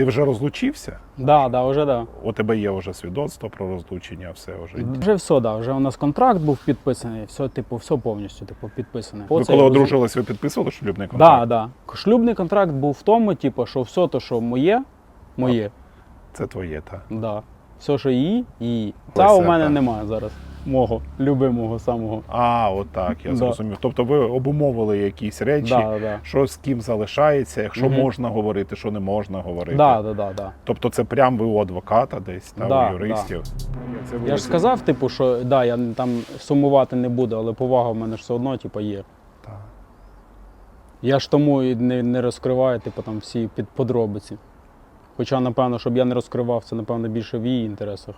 Ти вже розлучився? Да, да, вже да. У тебе є вже свідоцтво про розлучення, все вже. Вже все, да. Вже у нас контракт був підписаний, все, типу, все повністю, типу, підписане. Ви коли одружились, ви підписували шлюбний контракт? да. Шлюбний контракт був в тому, типу, що все те, що моє, моє. Це твоє, так. Да. Все, що її, її. Та у мене немає зараз. Мого, любимого самого. А, отак, я Да. зрозумів. Тобто ви обумовили якісь речі, Да, да. що з ким залишається, якщо Мгм. можна говорити, що не можна говорити. Да, да, да, да. Тобто це прям ви у адвоката десь, та, Да, у юристів. Це Я ж сказав, типу, що да, я там сумувати не буду, але повага в мене ж все одно, типу, є. Та. Я ж тому і не, не розкриваю, типу, там всі під подробиці. Хоча, напевно, щоб я не розкривав, це, напевно, більше в її інтересах.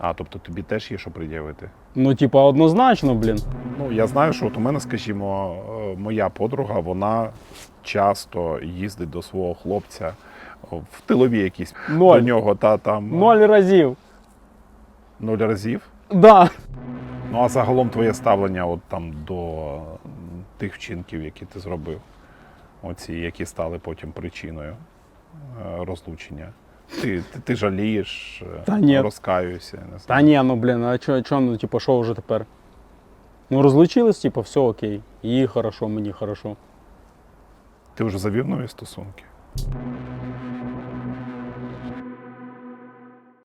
А, тобто тобі теж є що пред'явити? Ну, типу, однозначно, блін. Ну, я знаю, що от у мене, скажімо, е, моя подруга, вона часто їздить до свого хлопця в тилові якісь Ноль. до нього, та там Ноль разів. нуль разів. Да. Ну а загалом твоє ставлення от там до тих вчинків, які ти зробив, оці, які стали потім причиною е, розлучення. Ти, ти, ти жалієш, е, Та ні. розкаюєшся. Не Та ні, ну блін, а чо, чо ну, типу, що вже тепер? Ну, розлучились, типу, все окей. Їй хорошо, мені хорошо. Ти вже завів нові стосунки.